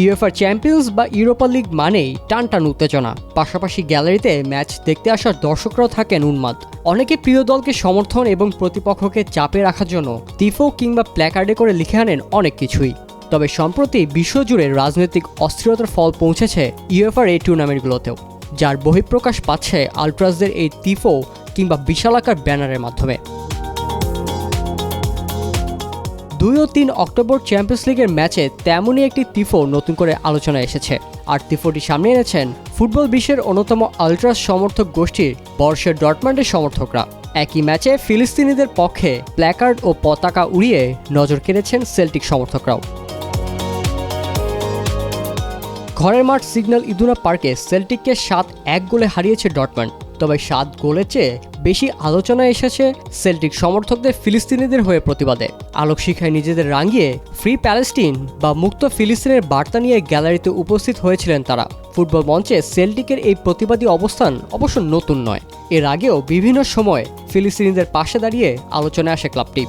UFR champions বা Europa league মানেই টান টান উত্তেজনা। পাশাপাশি গ্যালারিতে ম্যাচ দেখতে আসার দর্শকরাও থাকেন উন্মাদ। অনেকে প্রিয় দলকে সমর্থন এবং প্রতিপক্ষকে চাপে রাখার জন্য তিফো কিংবা প্ল্যাকার্ডে করে লিখে আনেন অনেক কিছুই। তবে সম্প্রতি বিশ্বজুড়ে রাজনৈতিক অস্থিরতার ফল পৌঁছেছে ইউএফআর এই টুর্নামেন্টগুলোতেও, যার বহিঃপ্রকাশ পাচ্ছে আলট্রাসদের এই তিফো কিংবা বিশালাকার ব্যানারের মাধ্যমে। দুই ও তিন অক্টোবর চ্যাম্পিয়ন্স লিগের ম্যাচে তেমনই একটি তিফো নতুন করে আলোচনায় এসেছে। আর তিফোটি সামনে এনেছেন ফুটবল বিশ্বের অন্যতম আলট্রাস সমর্থক গোষ্ঠীর বর্ষের ডটমান্ডের সমর্থকরা। একই ম্যাচে ফিলিস্তিনিদের পক্ষে প্ল্যাকার্ড ও পতাকা উড়িয়ে নজর কেড়েছেন সেল্টিক সমর্থকরাও। ঘরের মাঠ সিগন্যাল ইদুনা পার্কে সেল্টিককে সাত এক গোলে হারিয়েছে ডটম্যান্ড তবে সাত গোলের চেয়ে বেশি আলোচনা এসেছে সেল্টিক সমর্থকদের ফিলিস্তিনিদের হয়ে প্রতিবাদে। আলোক শিখায় নিজেদের রাঙিয়ে ফ্রি প্যালেস্টিন বা মুক্ত ফিলিস্তিনের বার্তা নিয়ে গ্যালারিতে উপস্থিত হয়েছিলেন তারা। ফুটবল মঞ্চে সেল্টিকের এই প্রতিবাদী অবস্থান অবশ্য নতুন নয়। এর আগেও বিভিন্ন সময় ফিলিস্তিনিদের পাশে দাঁড়িয়ে আলোচনায় আসে ক্লাবটি।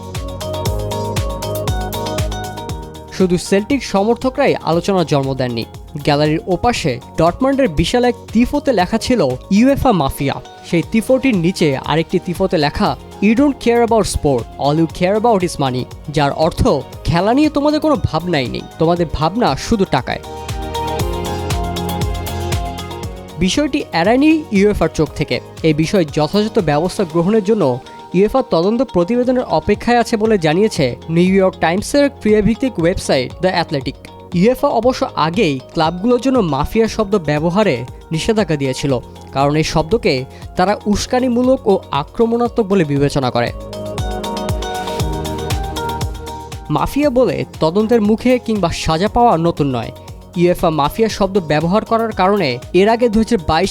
শুধু সেল্টিক সমর্থকরাই আলোচনার জন্ম দেননি। গ্যালারির ওপাশে ডটমান্ডের বিশাল এক তিফোতে লেখা ছিল ইউএফা মাফিয়া। সেই তিফোটির নিচে আরেকটি তিফোতে লেখা you don't care about sport all you care about is money যার অর্থ, খেলা নিয়ে তোমাদের কোনো ভাবনাই নেই, তোমাদের ভাবনা শুধু টাকায়। বিষয়টি এড়ায়নি ইউএফআর চোখ থেকে। এই বিষয়ে যথাযথ ব্যবস্থা গ্রহণের জন্য ইউএফআর তদন্ত প্রতিবেদনের অপেক্ষায় আছে বলে জানিয়েছে নিউ ইয়র্ক টাইমসের ক্রিয়াভিত্তিক ওয়েবসাইট দ্য অ্যাথলেটিক। ইউএফআ অবশ্য আগেই ক্লাবগুলোর জন্য মাফিয়া শব্দ ব্যবহারে নিষেধাজ্ঞা দিয়েছিল, কারণ এই শব্দকে তারা উস্কানিমূলক ও আক্রমণাত্মক বলে বিবেচনা করে। মাফিয়া বলে তদন্তের মুখে কিংবা সাজা পাওয়া নতুন নয় ইউএফআ মাফিয়া শব্দ ব্যবহার করার কারণে এর আগে দু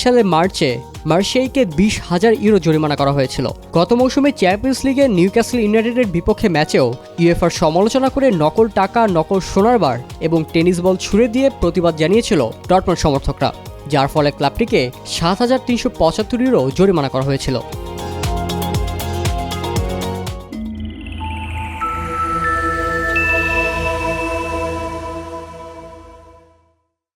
সালের মার্চে মার্শেইকে বিশ হাজার ইউরো জরিমানা করা হয়েছিল। গত মৌসুমে চ্যাম্পিয়ন্স লিগে নিউক্যাসল ইউনাইটেডের বিপক্ষে ম্যাচেও ইউএফআর সমালোচনা করে নকল টাকা, নকল সোনার বার এবং টেনিস বল ছুড়ে দিয়ে প্রতিবাদ জানিয়েছিল ডটমন্ড সমর্থকরা, যার ফলে ক্লাবটিকে সাত হাজার তিনশো পঁচাত্তর ইউরো জরিমানা করা হয়েছিল।